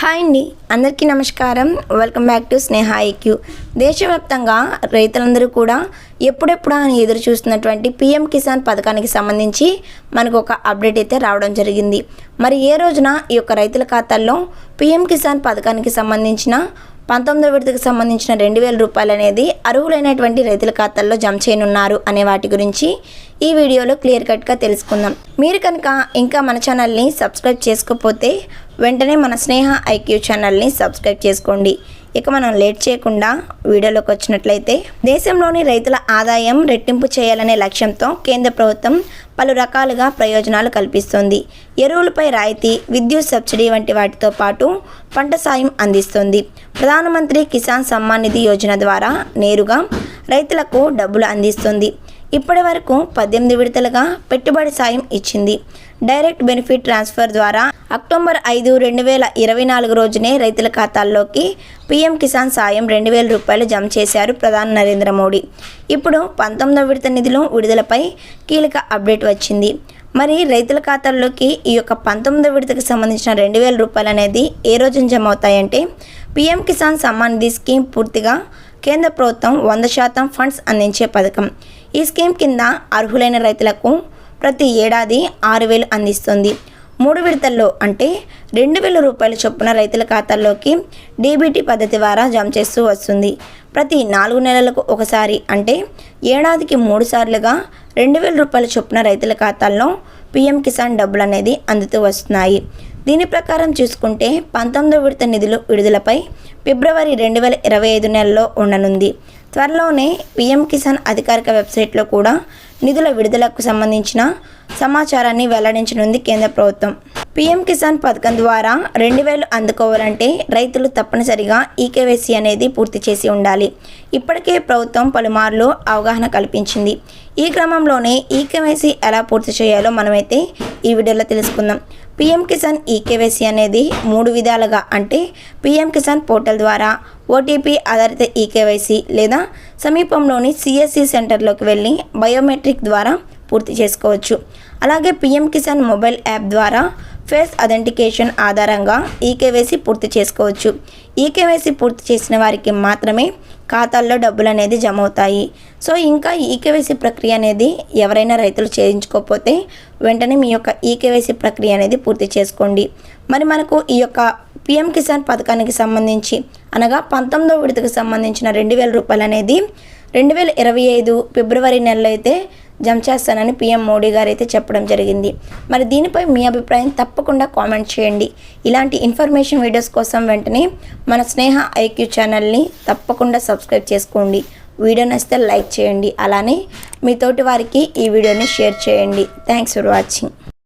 Hi అండి. అందరికీ నమస్కారం. Welcome back to Sneha IQ దేశవ్యాప్తంగా రైతులందరూ కూడా ఎప్పుడెప్పుడా అని ఎదురు చూస్తున్నటువంటి పిఎం కిసాన్ పథకానికి సంబంధించి మనకు ఒక అప్డేట్ అయితే రావడం జరిగింది. మరి ఏ రోజున ఈ యొక్క రైతుల ఖాతాల్లో పిఎం కిసాన్ పథకానికి సంబంధించిన పంతొమ్మిదో విడతకు సంబంధించిన రెండు వేల రూపాయలు అనేది అర్హులైనటువంటి రైతుల ఖాతాల్లో జమ చేయనున్నారు అనే వాటి గురించి ఈ వీడియోలో క్లియర్ కట్గా తెలుసుకుందాం. మీరు కనుక ఇంకా మన ఛానల్ని సబ్స్క్రైబ్ చేసుకోకపోతే వెంటనే మన స్నేహ ఐక్యూ ఛానల్ని సబ్స్క్రైబ్ చేసుకోండి. ఇక మనం లేట్ చేయకుండా వీడియోలోకి వచ్చినట్లయితే దేశంలోని రైతుల ఆదాయం రెట్టింపు చేయాలనే లక్ష్యంతో కేంద్ర ప్రభుత్వం పలు రకాలుగా ప్రయోజనాలు కల్పిస్తుంది. ఎరువులపై రాయితీ విద్యుత్ సబ్సిడీ వంటి వాటితో పాటు పంట సాయం అందిస్తుంది. ప్రధానమంత్రి కిసాన్ సమ్మాన్ నిధి యోజన ద్వారా నేరుగా రైతులకు డబ్బులు అందిస్తుంది. ఇప్పటి వరకు పద్దెనిమిది విడతలుగా పెట్టుబడి సాయం ఇచ్చింది. డైరెక్ట్ బెనిఫిట్ ట్రాన్స్ఫర్ ద్వారా అక్టోబర్ ఐదు రెండు వేల ఇరవై నాలుగు రోజునే రైతుల ఖాతాల్లోకి పీఎం కిసాన్ సాయం రెండు వేల రూపాయలు జమ చేశారు ప్రధాని నరేంద్ర మోడీ. ఇప్పుడు పంతొమ్మిదవ విడత నిధులు విడుదలపై కీలక అప్డేట్ వచ్చింది. మరి రైతుల ఖాతాల్లోకి ఈ యొక్క పంతొమ్మిదవ విడతకు సంబంధించిన రెండు వేల రూపాయలు అనేది ఏ రోజున జమ అవుతాయంటే పీఎం కిసాన్ సమ్మాన్ నిధి స్కీమ్ పూర్తిగా కేంద్ర ప్రభుత్వం వంద శాతం ఫండ్స్ అందించే పథకం. ఈ స్కీమ్ కింద అర్హులైన రైతులకు ప్రతి ఏడాది ఆరు వేలు అందిస్తుంది. మూడు విడతల్లో అంటే రెండు వేల రూపాయల చొప్పున రైతుల ఖాతాల్లోకి డీబీటీ పద్ధతి ద్వారా జమ చేస్తూ వస్తుంది. ప్రతి నాలుగు నెలలకు ఒకసారి అంటే ఏడాదికి మూడు సార్లుగా రెండు వేల రూపాయల చొప్పున రైతుల ఖాతాల్లో పీఎం కిసాన్ డబ్బులు అనేది అందుతూ వస్తున్నాయి. దీని ప్రకారం చూసుకుంటే పంతొమ్మిదో విడత నిధులు విడుదలపై ఫిబ్రవరి రెండు వేల ఇరవై ఐదు నెలలో ఉండనుంది. త్వరలోనే పీఎం కిసాన్ అధికారిక వెబ్సైట్లో కూడా నిధుల విడుదలకు సంబంధించిన సమాచారాన్ని వెల్లడించనుంది కేంద్ర ప్రభుత్వం. పీఎం కిసాన్ పథకం ద్వారా రెండు వేలు అందుకోవాలంటే రైతులు తప్పనిసరిగా ఈకేవైసీ అనేది పూర్తి చేసి ఉండాలి. ఇప్పటికే ప్రభుత్వం పలుమార్లు అవగాహన కల్పించింది. ఈ క్రమంలోనే ఈకేవైసీ ఎలా పూర్తి చేయాలో మనమైతే ఈ వీడియోలో తెలుసుకుందాం. పీఎం కిసాన్ ఈకేవైసీ అనేది మూడు విధాలుగా అంటే పీఎం కిసాన్ పోర్టల్ ద్వారా ఓటీపీ ఆధారిత ఈకేవైసీ లేదా సమీపంలోని సిఎస్సి సెంటర్లోకి వెళ్ళి బయోమెట్రిక్ ద్వారా పూర్తి చేసుకోవచ్చు. అలాగే పీఎం కిసాన్ మొబైల్ యాప్ ద్వారా ఫేస్ అథెంటికేషన్ ఆధారంగా ఈకేవైసీ పూర్తి చేసుకోవచ్చు. ఈకేవైసీ పూర్తి చేసిన వారికి మాత్రమే ఖాతాల్లో డబ్బులు అనేది జమ అవుతాయి సో ఇంకా ఈకేవైసీ ప్రక్రియ అనేది ఎవరైనా రైతులు చేయించుకోకపోతే వెంటనే మీ యొక్క ఈకేవైసీ ప్రక్రియ అనేది పూర్తి చేసుకోండి. మరి మనకు ఈ యొక్క పిఎం కిసాన్ పథకానికి సంబంధించి అనగా పంతొమ్మిదో విడతకు సంబంధించిన రెండు వేల రూపాయలు అనేది రెండు వేల ఇరవై ఐదు ఫిబ్రవరి నెలలో అయితే జమ చేస్తానని పీఎం మోడీ గారు అయితే చెప్పడం జరిగింది. మరి దీనిపై మీ అభిప్రాయం తప్పకుండా కామెంట్ చేయండి. ఇలాంటి ఇన్ఫర్మేషన్ వీడియోస్ కోసం వెంటనే మన స్నేహ ఐక్యూ ఛానల్ని తప్పకుండా సబ్స్క్రైబ్ చేసుకోండి. వీడియో నచ్చితే లైక్ చేయండి. అలానే మీ తోటి వారికి ఈ వీడియోని షేర్ చేయండి. Thanks for watching.